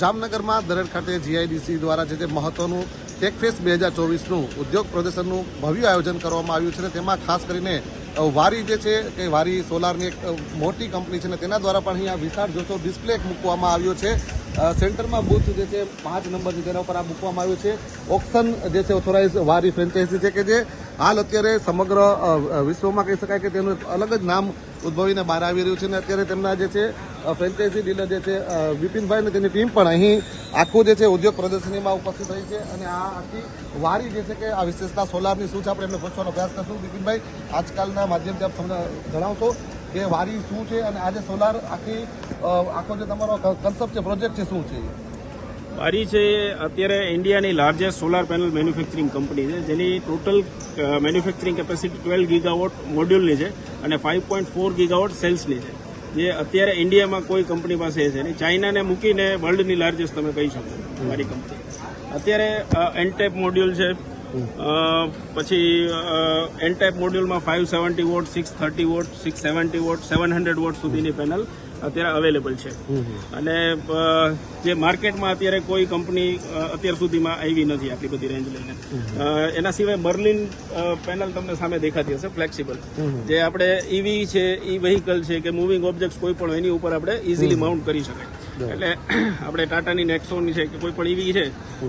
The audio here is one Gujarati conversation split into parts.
જામનગરમાં દરેડ ખાતે જીઆઈડીસી દ્વારા જે તે મહત્વનું ટેકફેસ્ટ બે હજાર ચોવીસનું ઉદ્યોગ પ્રદર્શનનું ભવ્ય આયોજન કરવામાં આવ્યું છે તેમાં ખાસ કરીને વારી જે છે કે વારી સોલારની એક મોટી કંપની છે ને તેના દ્વારા પણ અહીંયા વિશાળ જોશો ડિસ્પ્લે મૂકવામાં આવ્યો છે. સેન્ટરમાં બૂથ જે છે પાંચ નંબર છે તેના ઉપર આ મૂકવામાં આવ્યું છે. ઓક્શન જે છે ઓથોરાઇઝ વારી ફ્રેન્ચાઇઝી છે કે જે હાલ અત્યારે સમગ્ર વિશ્વમાં કહી શકાય કે તેનું અલગ જ નામ ઉદ્ભવીને બહાર આવી રહ્યું છે અને અત્યારે તેમના જે છે ફ્રેન્ચાઇઝી ડીલર જે છે વિપિનભાઈ અને તેની ટીમ પણ અહીં આખું જે છે, ઉદ્યોગ પ્રદર્શનીમાં ઉપસ્થિત રહી છે અને આ આખી વારી જે છે કે આ વિશેષતા સોલારની શું છે, આપણે એમને પૂછવાનો પ્રયાસ કરશું. વિપિનભાઈ, આજકાલના માધ્યમથી આપ તમને જણાવશો કે વારી શું છે અને આજે સોલાર આખી આખો જે તમારો કન્સેપ્ટ છે પ્રોજેક્ટ છે, શું છે? વારી છે અત્યારે ઇન્ડિયાની largest solar panel manufacturing company છે. જેની total manufacturing capacity twelve gigawatt મોડ્યુલની છે અને ફાઇવ પોઈન્ટ ફોર ગીગાવોટ સેલ્સની છે. જે અત્યારે ઇન્ડિયામાં કોઈ કંપની પાસે છે નહીં. ચાઇનાને મૂકીને વર્લ્ડની લાર્જેસ્ટ તમે કહી શકો મારી કંપની અત્યારે એનટેપ મોડ્યુલ છે. પછી એન ટાઈપ મોડ્યુલમાં five seventy watt six thirty watt six seventy watt seven hundred watt સુધીની પેનલ અત્યારે અવેલેબલ છે. અને જે માર્કેટમાં અત્યારે કોઈ કંપની અત્યાર સુધીમાં આવી નથી આટલી બધી રેન્જ લઈને. એના સિવાય બર્લિન પેનલ તમને સામે દેખાતી હશે ફ્લેક્સિબલ જે આપણે ઈવી છે ઈ વેહિકલ છે કે મૂવિંગ ઓબ્જેક્ટ કોઈ પણ એની ઉપર આપણે ઇઝીલી માઉન્ટ કરી શકાય. એટલે આપણે ટાટાની નેક્સોની છે કે કોઈ પણ ઈવી છે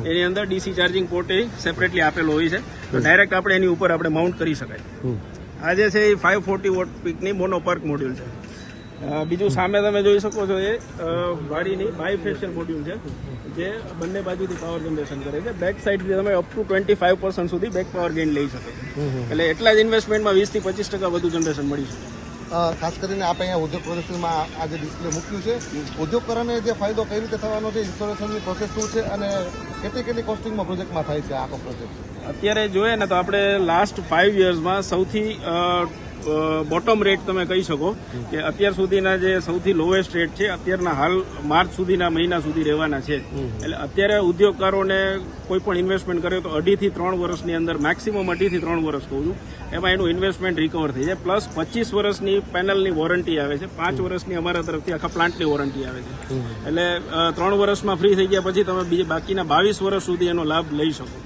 એની અંદર ડીસી ચાર્જિંગ પોર્ટ એ સેપરેટલી આપેલો હોય છે. તો ડાયરેક્ટ આપણે એની ઉપર આપણે માઉન્ટ કરી શકાય. આ જે છે એ ફાઇવ ફોર્ટી વોટ પીકની મોનોપર્ક મોડ્યુલ છે. બીજું સામે તમે જોઈ શકો છો એ ગાડીની બાઈ બાયફેશિયલ મોડ્યુલ છે જે બંને બાજુથી પાવર જનરેશન કરે છે. બેક સાઈડથી તમે up to twenty five percent સુધી બેક પાવર ગેઇન લઈ શકો એટલે એટલા જ ઇન્વેસ્ટમેન્ટમાં વીસથી પચીસ ટકા વધુ જનરેશન મળી શકે. ખાસ કરીને આપણે અહીંયા ઉદ્યોગ પ્રદર્શનમાં આજે ડિસ્પ્લે મૂક્યું છે, ઉદ્યોગકરોને જે ફાયદો કઈ રીતે થવાનો છે ઇન્સ્ટોલેશનની પ્રોસેસ શું છે અને કેટલી કેટલી કોસ્ટિંગમાં પ્રોજેક્ટમાં થાય છે આખો પ્રોજેક્ટ અત્યારે જોઈએ ને તો આપણે લાસ્ટ ફાઇવ યર્સમાં સૌથી બોટમ રેટ તમે કહી શકો કે અત્યાર સુધીના જે સૌથી લોએસ્ટ રેટ છે અત્યારના હાલ માર્ચ સુધીના મહિના સુધી રહેવાના છે. એટલે અત્યારે ઉદ્યોગકારોને કોઈ પણ ઇન્વેસ્ટમેન્ટ કરે તો અઢીથી ત્રણ વર્ષની અંદર મેક્સિમમ અઢીથી ત્રણ વર્ષ કહું છું એમાં એનું ઇન્વેસ્ટમેન્ટ રિકવર થઈ જાય. પ્લસ પચીસ વર્ષની પેનલની વોરંટી આવે છે. પાંચ વર્ષની અમારા તરફથી આખા પ્લાન્ટની વોરંટી આવે છે. એટલે ત્રણ વર્ષમાં ફ્રી થઈ ગયા પછી તમે બીજા બાકીના બાવીસ વર્ષ સુધી એનો લાભ લઈ શકો.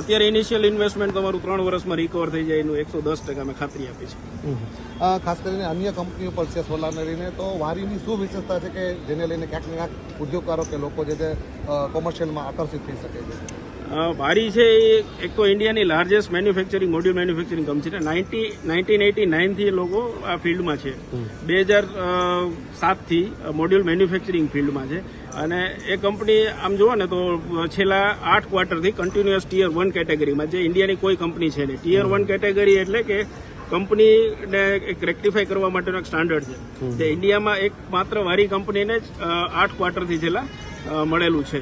અત્યારે ઇનિશિયલ ઇન્વેસ્ટમેન્ટ તમારું ત્રણ વર્ષમાં રિકવર થઈ જાય એનું એકસો દસ ટકા અમે ખાતરી આપી છે. ખાસ કરીને અન્ય કંપનીઓ પર છે સોલારને લઈને તો વારીની શું વિશેષતા છે કે જેને લઈને ક્યાંક ને ક્યાંક ઉદ્યોગકારો કે લોકો જે છે કોમર્શિયલમાં આકર્ષિત થઈ શકે છે? વારી છે એ એક તો ઇન્ડિયાની largest manufacturing module manufacturing company છે. નાઇન્ટી નાઇન્ટીન એટી નાઇનથી લોકો આ ફિલ્ડમાં છે. બે હજાર સાતથી મોડ્યુલ મેન્યુફેક્ચરિંગ ફિલ્ડમાં છે. અને એ કંપની આમ જુઓ ને તો છેલ્લા આઠ ક્વાર્ટરથી કન્ટિન્યુઅસ ટીયર વન કેટેગરીમાં જે ઇન્ડિયાની કોઈ કંપની છે નહીં. ટીયર વન કેટેગરી એટલે કે કંપનીને એક રેક્ટિફાઈ કરવા માટેનો એક સ્ટાન્ડર્ડ છે. જે ઇન્ડિયામાં એક માત્ર વારી કંપનીને જ આઠ ક્વાર્ટરથી છેલ્લા મળેલું છે.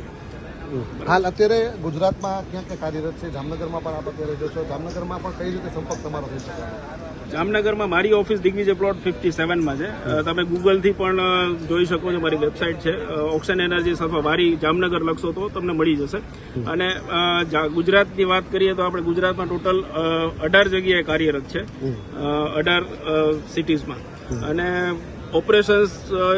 હાલ અત્યારે ગુજરાતમાં ક્યાં ક્યાં કાર્યરત છે? જામનગરમાં પણ આપ અત્યારે જો છો. જામનગરમાં પણ કઈ રીતે સંપર્ક તમારો થઈ શકે? જામનગરમાં મારી ઓફિસ દિગ્વિજય પ્લોટ ફિફ્ટી સેવનમાં છે. તમે ગૂગલથી પણ જોઈ શકો છો મારી વેબસાઇટ છે. ઓક્સન એનર્જી અથવા વારી જામનગર લખશો તો તમને મળી જશે. અને ગુજરાતની વાત કરીએ તો આપણે ગુજરાતમાં ટોટલ અઢાર જગ્યાએ કાર્યરત છે. અઢાર સિટીઝમાં અને ઓપરેશન્સ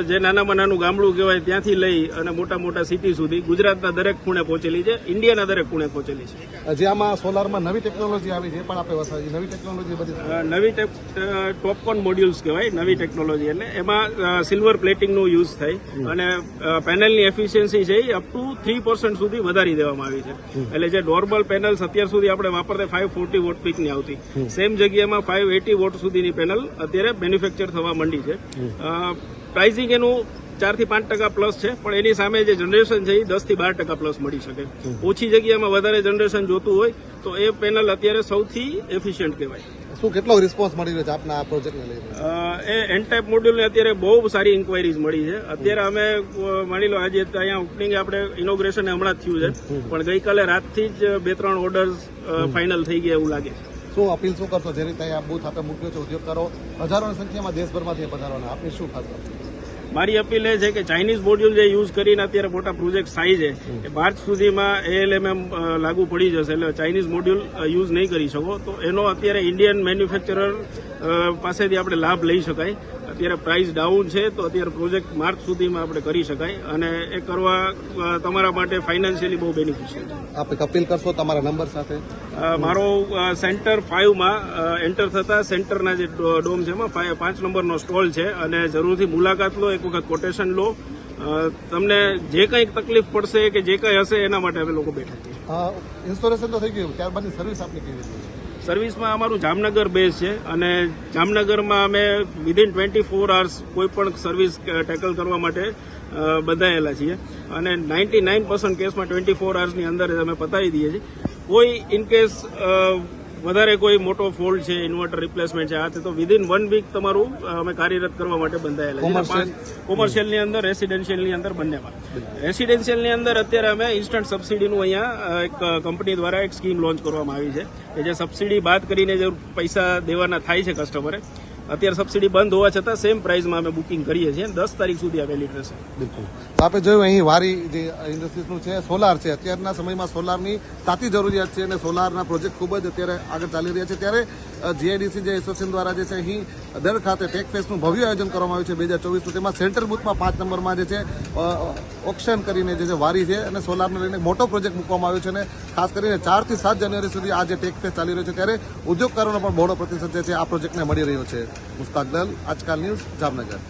જે નાનામાં નાનું ગામડું કહેવાય ત્યાંથી લઈ અને મોટા મોટા સિટી સુધી ગુજરાતના દરેક ખૂણે પહોંચેલી છે ઇન્ડિયાના દરેક ખૂણે પહોંચેલી છે. જે આમાં સોલારમાં નવી ટેકનોલોજી આવી છે પણ આપણે વસાવી નવી ટેકનોલોજી બધી નવી ટોપકોન મોડ્યુલ્સ કહેવાય નવી ટેકનોલોજી એટલે એમાં સિલ્વર પ્લેટિંગનું યુઝ થાય અને પેનલની એફિશિયન્સી છે એ અપ ટુ થ્રી પર્સન્ટ સુધી વધારી દેવામાં આવી છે. એટલે જે નોર્મલ પેનલ્સ અત્યાર સુધી આપણે વાપરતા ફાઈવ ફોર્ટી વોટ પીકની આવતી. સેમ જગ્યામાં ફાઈવ એટી વોટ સુધીની પેનલ અત્યારે મેન્યુફેક્ચર થવા માંડી છે. પ્રાઇસિંગ એનું ચારથી પાંચ ટકા પ્લસ છે પણ એની સામે જે જનરેશન છે એ દસથી બાર ટકા પ્લસ મળી શકે. ઓછી જગ્યામાં વધારે જનરેશન જોતું હોય તો એ પેનલ અત્યારે સૌથી એફિશિયન્ટ કહેવાય. શું કેટલો રિસ્પોન્સ મળી રહ્યો છે આપના આ પ્રોજેક્ટને લઈને? એ એન ટાઈપ મોડ્યુલને અત્યારે બહુ સારી ઇન્કવાયરીઝ મળી છે. અત્યારે અમે માની લો આજે અહીંયા ઓપનિંગ આપણે ઇનોગ્રેશન હમણાં જ થયું છે. પણ ગઈકાલે રાતથી જ બે ત્રણ ઓર્ડર્સ ફાઇનલ થઈ ગયા એવું લાગે છે. શું અપીલ શું કરશો? જે રીતે આ બૂથ આપે મૂક્યો છે ઉદ્યોગકારો હજારોની સંખ્યામાં દેશભરમાંથી પધારવાના આપની શું ખાસ મારી અપીલ એ છે કે ચાઇનીઝ મોડ્યુલ જે યુઝ કરીને અત્યારે મોટા પ્રોજેક્ટ થાય છે એ માર્ચ સુધીમાં એએલએમએમ લાગુ પડી જશે. એટલે ચાઇનીઝ મોડ્યુલ યુઝ નહીં કરી શકો. તો એનો અત્યારે ઇન્ડિયન મેન્યુફેક્ચરર પાસેથી આપણે લાભ લઈ શકાય. અત્યારે પ્રાઇસ ડાઉન છે તો અત્યારે પ્રોજેક્ટ માર્ચ સુધીમાં આપણે કરી શકાય અને એ કરવા તમારા માટે ફાઇનાન્શિયલી બહુ બેનિફિશિયલ છે. આપ એક અપીલ કરશો તમારા નંબર સાથે? મારો સેન્ટર ફાઇવમાં એન્ટર થતા સેન્ટરના જે ડોમ છે એમાં પાંચ નંબરનો સ્ટોલ છે અને જરૂરથી મુલાકાત લો એક વખત કોટેશન લો. તમને જે કંઈક તકલીફ પડશે કે જે કંઈ હશે એના માટે અમે લોકો બેઠા છીએ. ઇન્સ્ટોલેશન તો થઈ ગયું. ત્યારબાદની સર્વિસ આપની કેવી રીતે સર્વિસમાં અમારું જામનગર બેઝ છે અને જામનગરમાં અમે વિધિન ટ્વેન્ટી ફોર અવર્સ કોઈ પણ સર્વિસ ટેકલ કરવા માટે બંધાયેલા છીએ. અને નાઇન્ટી નાઇન પર્સન્ટ કેસમાં ટ્વેન્ટી ફોર અવર્સની અંદર અમે પતાવી દઈએ છીએ. કોઈ ઇનકેસ વધારે કોઈ મોટો ફોલ્ટ છે ઇન્વર્ટર રિપ્લેસમેન્ટ છે આ તો વિધિન વન વીક તમારું અમે કાર્યરત કરવા માટે બંધાયેલા છે? કોમર્શિયલની અંદર રેસિડેન્શિયલની અંદર બંનેમાં રેસિડેન્શિયલની અંદર અત્યારે અમે ઇન્સ્ટન્ટ સબસિડીનું અહીંયા એક કંપની દ્વારા એક સ્કીમ લોન્ચ કરવામાં આવી છે કે જે સબસિડી બાદ કરીને જે પૈસા દેવાના થાય છે કસ્ટમરે અત્યારે સબસિડી બંધ હોવા છતાં સેમ પ્રાઇસમાં અમે બુકિંગ કરીએ છીએ દસ તારીખ સુધી આ વેલિડ રહેશે. બિલકુલ. આપણે જોયું અહીં વારી જે ઇન્ડસ્ટ્રીઝનું છે સોલાર છે. અત્યારના સમયમાં સોલારની તાતી જરૂરિયાત છે અને સોલારના પ્રોજેક્ટ ખૂબ જ અત્યારે આગળ ચાલી રહ્યા છે. ત્યારે જીઆઈડીસી જે એસોસિએશન દ્વારા જે છે, અહીં દર ખાતે ટેક ફેસ્ટનું ભવ્ય આયોજન કરવામાં આવ્યું છે બે હજાર ચોવીસનું. તેમાં સેન્ટ્રલ બુથમાં પાંચ નંબરમાં જે છે ઓપ્શન કરીને જે છે, વારી છે અને સોલારને લઈને મોટો પ્રોજેક્ટ મૂકવામાં આવ્યો છે અને ખાસ કરીને ચારથી સાત જાન્યુઆરી સુધી આ જે ટેક ચાલી રહ્યો છે, ત્યારે ઉદ્યોગકારોનો પણ બહોળો પ્રતિસાદ જે છે, આ પ્રોજેક્ટને મળી રહ્યો છે. મુસ્તાક દલ, આજકાલ ન્યૂઝ જામનગર.